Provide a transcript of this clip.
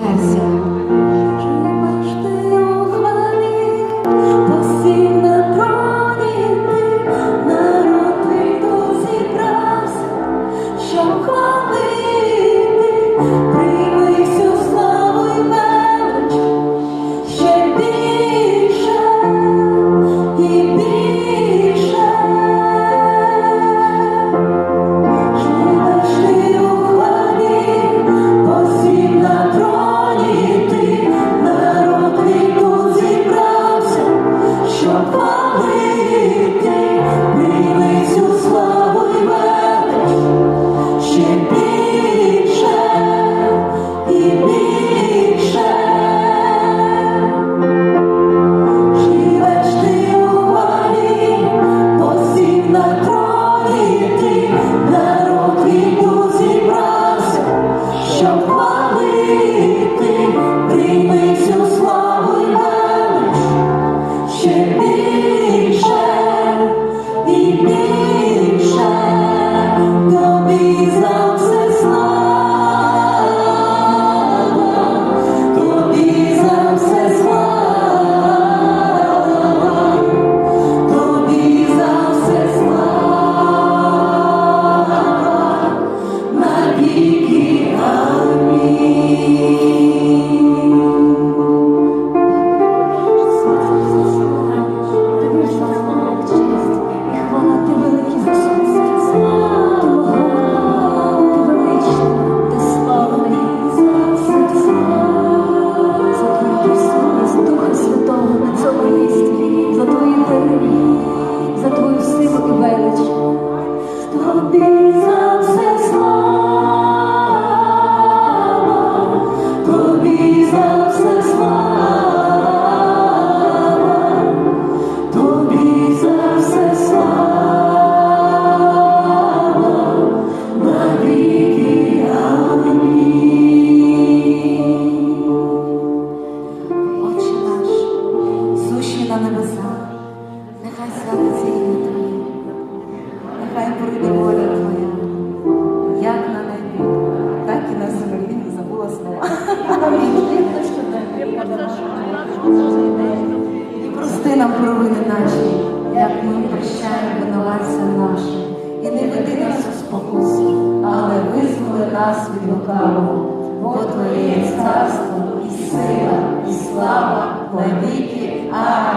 开心。І Прости нам провини наші, як ми прощаємо винуватця наші, і не веди нас у спокусу, але визволи нас від лукавого, бо Твоє царство, і сила, і слава, навіки. Амінь.